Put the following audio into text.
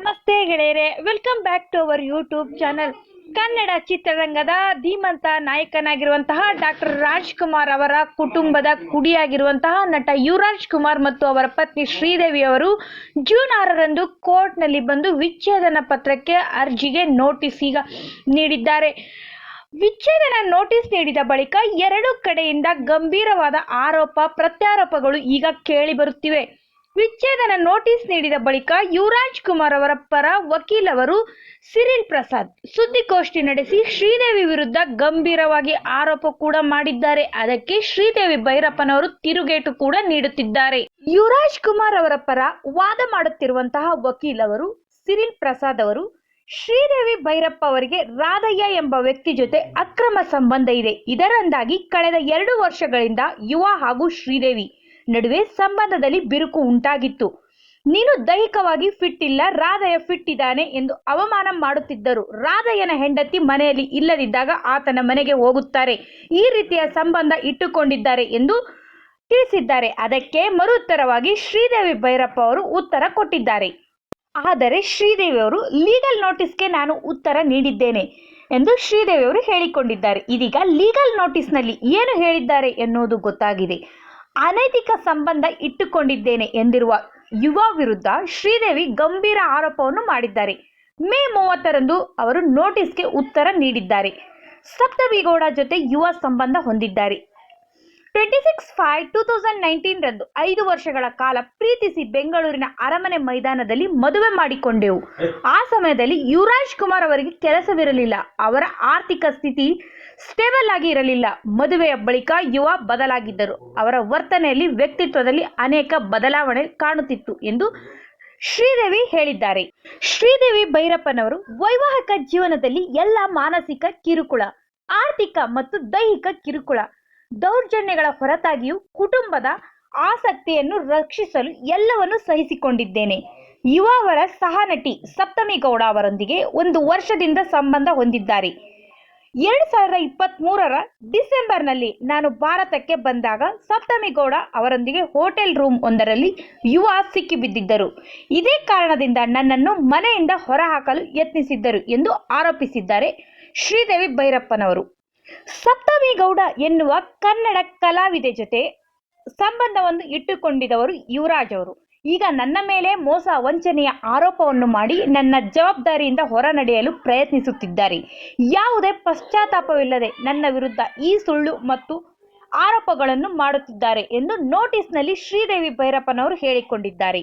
ನಮಸ್ತೆ ಗೆಳೆಯರೆ welcome back to our YouTube channel Kannada ಚಿತ್ರರಂಗದ ಧೀಮಂತ ನಾಯಕನಾಗಿರುವಂತಹ ಡಾಕ್ಟರ್ ರಾಜ್ಕುಮಾರ್ ಅವರ ಕುಟುಂಬದ ಕುಡಿಯಾಗಿರುವಂತಹ ನಟ ಯುವರಾಜ್ ಕುಮಾರ್ ಮತ್ತು ಅವರ ಪತ್ನಿ ಶ್ರೀದೇವಿ ಅವರು ಜೂನ್ ಆರರಂದು ಕೋರ್ಟ್ನಲ್ಲಿ ಬಂದು ವಿಚ್ಛೇದನ ಪತ್ರಕ್ಕೆ ಅರ್ಜಿಗೆ ನೋಟಿಸ್ ಈಗ ನೀಡಿದ್ದಾರೆ. ವಿಚ್ಛೇದನ ನೋಟಿಸ್ ನೀಡಿದ ಬಳಿಕ ಎರಡು ಕಡೆಯಿಂದ ಗಂಭೀರವಾದ ಆರೋಪ, ಪ್ರತ್ಯಾರೋಪಗಳು ಈಗ ಕೇಳಿ ಬರುತ್ತಿವೆ. ವಿಚ್ಛೇದನ ನೋಟಿಸ್ ನೀಡಿದ ಬಳಿಕ ಯುವರಾಜ್ ಕುಮಾರ್ ಅವರ ಪರ ವಕೀಲವರು ಸಿರಿಲ್ ಪ್ರಸಾದ್ ಸುದ್ದಿಗೋಷ್ಠಿ ನಡೆಸಿ ಶ್ರೀದೇವಿ ವಿರುದ್ಧ ಗಂಭೀರವಾಗಿ ಆರೋಪ ಕೂಡ ಮಾಡಿದ್ದಾರೆ. ಅದಕ್ಕೆ ಶ್ರೀದೇವಿ ಭೈರಪ್ಪನವರು ತಿರುಗೇಟು ಕೂಡ ನೀಡುತ್ತಿದ್ದಾರೆ. ಯುವರಾಜ್ ಕುಮಾರ್ ಅವರ ಪರ ವಾದ ಮಾಡುತ್ತಿರುವಂತಹ ವಕೀಲವರು ಸಿರಿಲ್ ಪ್ರಸಾದ್ ಅವರು ಶ್ರೀದೇವಿ ಭೈರಪ್ಪ ಅವರಿಗೆ ರಾಧಯ್ಯ ಎಂಬ ವ್ಯಕ್ತಿ ಜೊತೆ ಅಕ್ರಮ ಸಂಬಂಧ ಇದೆ. ಇದರಿಂದಾಗಿ ಕಳೆದ ಎರಡು ವರ್ಷಗಳಿಂದ ಯುವ ಹಾಗೂ ಶ್ರೀದೇವಿ ನಡುವೆ ಸಂಬಂಧದಲ್ಲಿ ಬಿರುಕು ಉಂಟಾಗಿತ್ತು. ನೀನು ದೈಹಿಕವಾಗಿ ಫಿಟ್ ಇಲ್ಲ ರಾಧಯ್ಯ ಫಿಟ್ ಇದ್ದಾನೆ ಎಂದು ಅವಮಾನ ಮಾಡುತ್ತಿದ್ದರು. ರಾಧಯ್ಯನ ಹೆಂಡತಿ ಮನೆಯಲ್ಲಿ ಇಲ್ಲದಿದ್ದಾಗ ಆತನ ಮನೆಗೆ ಹೋಗುತ್ತಾರೆ. ಈ ರೀತಿಯ ಸಂಬಂಧ ಇಟ್ಟುಕೊಂಡಿದ್ದಾರೆ ಎಂದು ತಿಳಿಸಿದ್ದಾರೆ. ಅದಕ್ಕೆ ಮರುತ್ತರವಾಗಿ ಶ್ರೀದೇವಿ ಭೈರಪ್ಪ ಅವರು ಉತ್ತರ ಕೊಟ್ಟಿದ್ದಾರೆ. ಆದರೆ ಶ್ರೀದೇವಿ ಅವರು ಲೀಗಲ್ ನೋಟಿಸ್ಗೆ ನಾನು ಉತ್ತರ ನೀಡಿದ್ದೇನೆ ಎಂದು ಶ್ರೀದೇವಿ ಅವರು ಹೇಳಿಕೊಂಡಿದ್ದಾರೆ. ಇದೀಗ ಲೀಗಲ್ ನೋಟಿಸ್ನಲ್ಲಿ ಏನು ಹೇಳಿದ್ದಾರೆ ಎನ್ನುವುದು ಗೊತ್ತಾಗಿದೆ. ಅನೈತಿಕ ಸಂಬಂಧ ಇಟ್ಟುಕೊಂಡಿದ್ದೇನೆ ಎಂದಿರುವ ಯುವ ವಿರುದ್ಧ ಶ್ರೀದೇವಿ ಗಂಭೀರ ಆರೋಪವನ್ನು ಮಾಡಿದ್ದಾರೆ. ಮೇ ಮೂವತ್ತರಂದು ಅವರು ನೋಟಿಸ್ಗೆ ಉತ್ತರ ನೀಡಿದ್ದಾರೆ. ಸಪ್ತವಿಗೌಡ ಜೊತೆ ಯುವ ಸಂಬಂಧ ಹೊಂದಿದ್ದಾರೆ. Twenty six five two thousand nineteen ರಂದು ಐದು ವರ್ಷಗಳ ಕಾಲ ಪ್ರೀತಿಸಿ ಬೆಂಗಳೂರಿನ ಅರಮನೆ ಮೈದಾನದಲ್ಲಿ ಮದುವೆ ಮಾಡಿಕೊಂಡೆವು. ಆ ಸಮಯದಲ್ಲಿ ಯುವರಾಜ್ ಕುಮಾರ್ ಅವರಿಗೆ ಕೆಲಸವಿರಲಿಲ್ಲ. ಅವರ ಆರ್ಥಿಕ ಸ್ಥಿತಿ ಸ್ಟೇಬಲ್ ಆಗಿ ಇರಲಿಲ್ಲ. ಮದುವೆಯ ಬಳಿಕ ಯುವ ಬದಲಾಗಿದ್ದರು. ಅವರ ವರ್ತನೆಯಲ್ಲಿ ವ್ಯಕ್ತಿತ್ವದಲ್ಲಿ ಅನೇಕ ಬದಲಾವಣೆ ಕಾಣುತ್ತಿತ್ತು ಎಂದು ಶ್ರೀದೇವಿ ಹೇಳಿದ್ದಾರೆ. ಶ್ರೀದೇವಿ ಭೈರಪ್ಪನವರು ವೈವಾಹಿಕ ಜೀವನದಲ್ಲಿ ಎಲ್ಲ ಮಾನಸಿಕ ಕಿರುಕುಳ, ಆರ್ಥಿಕ ಮತ್ತು ದೈಹಿಕ ಕಿರುಕುಳ ದೌರ್ಜನ್ಯಗಳ ಹೊರತಾಗಿಯೂ ಕುಟುಂಬದ ಆಸಕ್ತಿಯನ್ನು ರಕ್ಷಿಸಲು ಎಲ್ಲವನ್ನು ಸಹಿಸಿಕೊಂಡಿದ್ದೇನೆ. ಯುವ ಅವರ ಸಹನಟಿ ಸಪ್ತಮಿ ಗೌಡ ಅವರೊಂದಿಗೆ ಒಂದು ವರ್ಷದಿಂದ ಸಂಬಂಧ ಹೊಂದಿದ್ದಾರೆ. ಎರಡು ಸಾವಿರದ ಇಪ್ಪತ್ತ್ ಮೂರರ ಡಿಸೆಂಬರ್ನಲ್ಲಿ ನಾನು ಭಾರತಕ್ಕೆ ಬಂದಾಗ ಸಪ್ತಮಿ ಗೌಡ ಅವರೊಂದಿಗೆ ಹೋಟೆಲ್ ರೂಮ್ ಒಂದರಲ್ಲಿ ಯುವ ಸಿಕ್ಕಿಬಿದ್ದಿದ್ದರು ಇದೇ ಕಾರಣದಿಂದ ನನ್ನನ್ನು ಮನೆಯಿಂದ ಹೊರಹಾಕಲು ಯತ್ನಿಸಿದ್ದರು ಎಂದು ಆರೋಪಿಸಿದ್ದಾರೆ ಶ್ರೀದೇವಿ ಭೈರಪ್ಪನವರು. ಸಪ್ತಮಿ ಗೌಡ ಎನ್ನುವ ಕನ್ನಡ ಕಲಾವಿದೆ ಜೊತೆ ಸಂಬಂಧವನ್ನು ಇಟ್ಟುಕೊಂಡಿದ್ದವರು ಯುವರಾಜ್ ಅವರು. ಈಗ ನನ್ನ ಮೇಲೆ ಮೋಸ ವಂಚನೆಯ ಆರೋಪವನ್ನು ಮಾಡಿ ನನ್ನ ಜವಾಬ್ದಾರಿಯಿಂದ ಹೊರ ನಡೆಯಲು ಪ್ರಯತ್ನಿಸುತ್ತಿದ್ದಾರೆ. ಯಾವುದೇ ಪಶ್ಚಾತ್ತಾಪವಿಲ್ಲದೆ ನನ್ನ ವಿರುದ್ಧ ಈ ಸುಳ್ಳು ಮತ್ತು ಆರೋಪಗಳನ್ನು ಮಾಡುತ್ತಿದ್ದಾರೆ ಎಂದು ನೋಟಿಸ್ನಲ್ಲಿ ಶ್ರೀದೇವಿ ಭೈರಪ್ಪನವರು ಹೇಳಿಕೊಂಡಿದ್ದಾರೆ.